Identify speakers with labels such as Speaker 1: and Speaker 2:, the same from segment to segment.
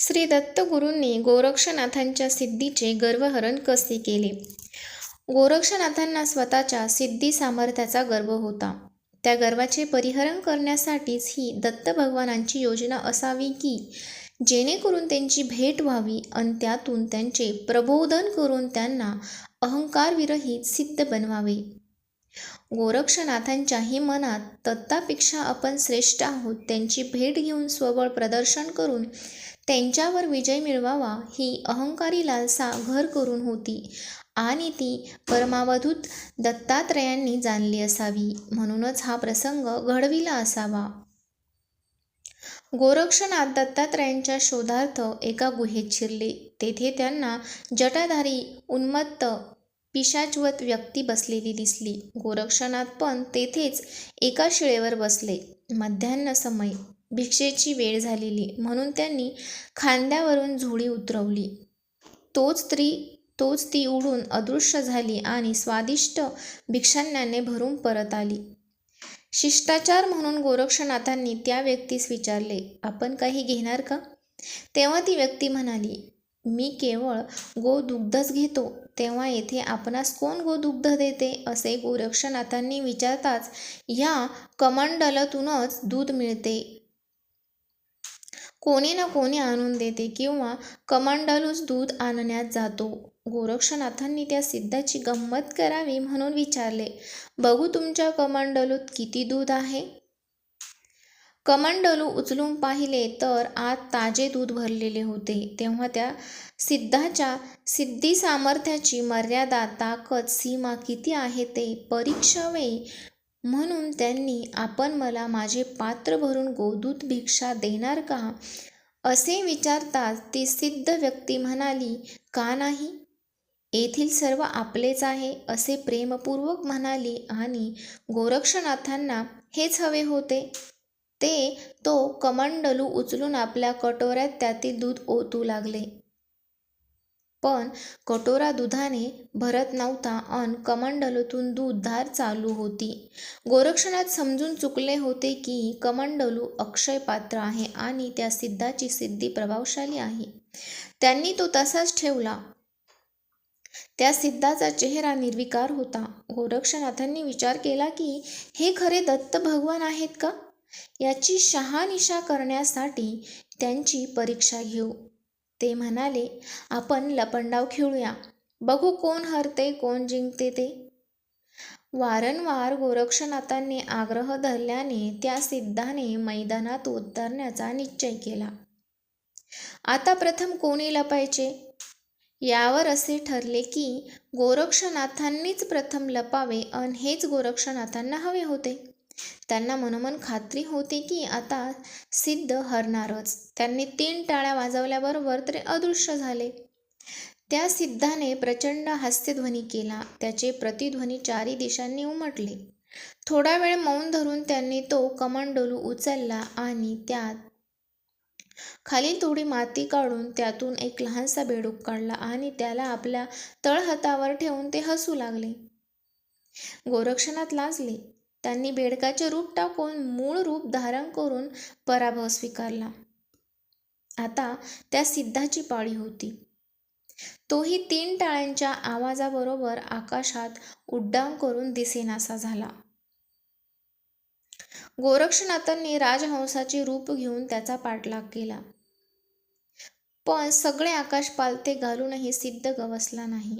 Speaker 1: श्री दत्तगुरूंनी गोरक्षनाथांच्या सिद्धीचे गर्वहरण कसे केले? गोरक्षनाथांना स्वतःच्या सिद्धी सामर्थ्याचा गर्व होता. त्या गर्वाचे परिहरण करण्यासाठीच ही दत्त भगवानांची योजना असावी की जेणेकरून त्यांची भेट व्हावी आणि त्यातून त्यांचे प्रबोधन करून त्यांना अहंकारविरहित सिद्ध बनवावे. गोरक्षनाथांच्याही मनात दत्तापेक्षा आपण श्रेष्ठ आहोत त्यांची भेट घेऊन स्वबळ प्रदर्शन करून त्यांच्यावर विजय मिळवावा ही अहंकारी लालसा घर करून होती. आणि ती परमावधूत दत्तात्रयांनी जाणली असावी. म्हणूनच हा प्रसंग घडविला असावा. गोरक्षनाथ दत्तात्रयांच्या शोधार्थ एका गुहेत शिरले. तेथे त्यांना जटाधारी उन्मत्त पिशाचवत व्यक्ती बसलेली दिसली. गोरक्षनाथ पण तेथेच एका शिळेवर बसले. मध्यान्ह समय. भिक्षेची वेळ झालेली. म्हणून त्यांनी खांद्यावरून झोळी उतरवली. तोच स्त्री तोच ती उडून अदृश्य झाली आणि स्वादिष्ट भिक्षांनाने भरून परत आली. शिष्टाचार म्हणून गोरक्षनाथांनी त्या व्यक्तीस विचारले आपण काही घेणार का? तेव्हा ती व्यक्ती म्हणाली मी केवळ गोदुग्धच घेतो. तेव्हा येथे आपणास कोण गोदुग्ध देते? असे गोरक्षनाथांनी विचारताच या कमंडलातूनच दूध मिळते. कोणी ना कोणी आणून देते किंवा कमंडलूच दूध आणण्यात जातो. गोरक्षनाथांनी त्या सिद्धाची गंमत करावी म्हणून विचारले बघू तुमच्या कमंडलूत किती दूध आहे? कमंडलू उचलून पाहिले तर आत ताजे दूध भरलेले होते. तेव्हा त्या सिद्धाच्या सिद्धी सामर्थ्याची मर्यादा ताकद सीमा किती आहे ते परीक्षावेळी म्हणून त्यांनी आपण मला माझे पात्र भरून गोदूत भिक्षा देणार का? असे विचारताच ती सिद्ध व्यक्ती म्हणाली का नाही? येथील सर्व आपलेच आहे असे प्रेमपूर्वक म्हणाली आणि गोरक्षनाथांना हेच हवे होते. ते तो कमंडलू उचलून आपल्या कटोऱ्यात त्यातील दूध ओतू लागले. पण कटोरा दुधाने भरत नव्हता अन कमंडलूतून दूध धार चालू होती. गोरक्षनाथ समजून चुकले होते की कमंडलू अक्षय पात्र आहे आणि त्या सिद्धाची सिद्धी प्रभावशाली आहे. त्यांनी तो तसाच ठेवला. त्या सिद्धाचा चेहरा निर्विकार होता. गोरक्षनाथांनी विचार केला की हे खरे दत्त भगवान आहेत का? याची शहानिशा करण्यासाठी त्यांची परीक्षा घेऊ. ते म्हणाले आपण लपंडाव खेळूया. बघू कोण हरते कोण जिंकते ते. वारंवार गोरक्षनाथांनी आग्रह धरल्याने त्या सिद्धाने मैदानात उतरण्याचा निश्चय केला. आता प्रथम कोणी लपायचे? यावर असे ठरले की गोरक्षनाथांनीच प्रथम लपावे अन हेच गोरक्षनाथांना हवे होते. त्यांना मनोमन खात्री होती की आता सिद्ध हरणारच. त्यांनी तीन टाळ्या वाजवल्याबरोबर ते अदृश्य झाले. त्या सिद्धाने प्रचंड हास्यध्वनी केला. त्याचे प्रतिध्वनी चारी दिशांनी उमटले. थोडा वेळ मौन धरून त्यांनी तो कमंडोलू उचलला आणि त्यात खाली थोडी माती काढून त्यातून एक लहानसा बेडूक काढला आणि त्याला आपल्या तळहातावर ठेवून ते हसू लागले. गोरक्षनाथ लाजले. त्यांनी बेडकाचे रूप टाकून मूळ रूप धारण करून पराभव स्वीकारला. आता त्या सिद्धाची पाळी होती. तोही तीन टाळ्यांच्या आवाजाबरोबर आकाशात उड्डाण करून दिसेनासा झाला. गोरक्षनाथांनी राजहंसाचे रूप घेऊन त्याचा पाठलाग केला. पण सगळे आकाश पालते घालूनही सिद्ध गवसला नाही.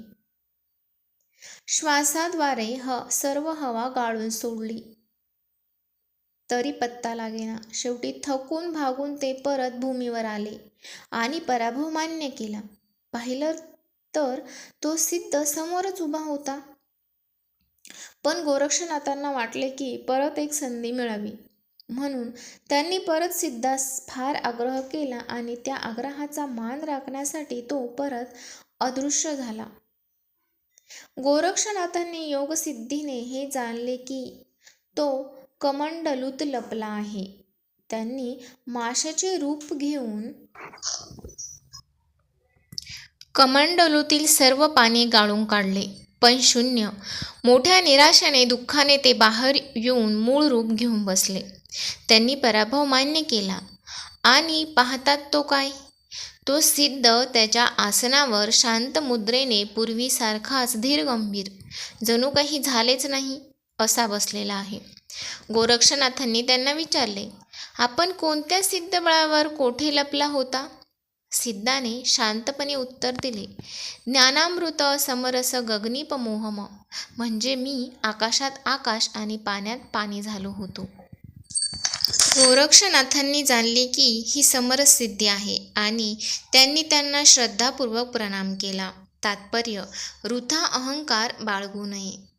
Speaker 1: श्वासाद्वारे ह सर्व हवा गाळून सोडली. तरी पत्ता लागेना. शेवटी थकून भागून ते परत भूमीवर आले आणि पराभव मान्य केला. पाहिलं तर तो सिद्ध समोरच उभा होता. पण गोरक्षनाथांना वाटले की परत एक संधी मिळावी. म्हणून त्यांनी परत सिद्धास फार आग्रह केला आणि त्या आग्रहाचा मान राखण्यासाठी तो परत अदृश्य झाला. गोरक्षनाथांनी योगसिद्धीने हे जाणले की तो कमंडलूत लपला आहे. त्यांनी माशाचे रूप घेऊन कमंडलूतील सर्व पाणी गाळून काढले. पण शून्य. मोठ्या निराशाने दुःखाने ते बाहेर येऊन मूळ रूप घेऊन बसले. त्यांनी पराभव मान्य केला. आणि पाहतात तो काय? तो सिद्ध त्याच्या आसनावर शांत मुद्रेने पूर्वीसारखाच धीरगंभीर जणू काही झालेच नाही असा बसलेला आहे. गोरक्षनाथांनी त्यांना विचारले आपण कोणत्या सिद्धबळावर कोठे लपला होता? सिद्धाने शांतपणे उत्तर दिले ज्ञानामृत समरस गगनीपमोहम म्हणजे मी आकाशात आकाश आणि पाण्यात पाणी झालो होतो. गोरक्षनाथांनी जाणले की ही समरसिद्धी आहे आणि त्यांनी त्यांना श्रद्धापूर्वक प्रणाम केला. तात्पर्य वृथा अहंकार बाळगू नये.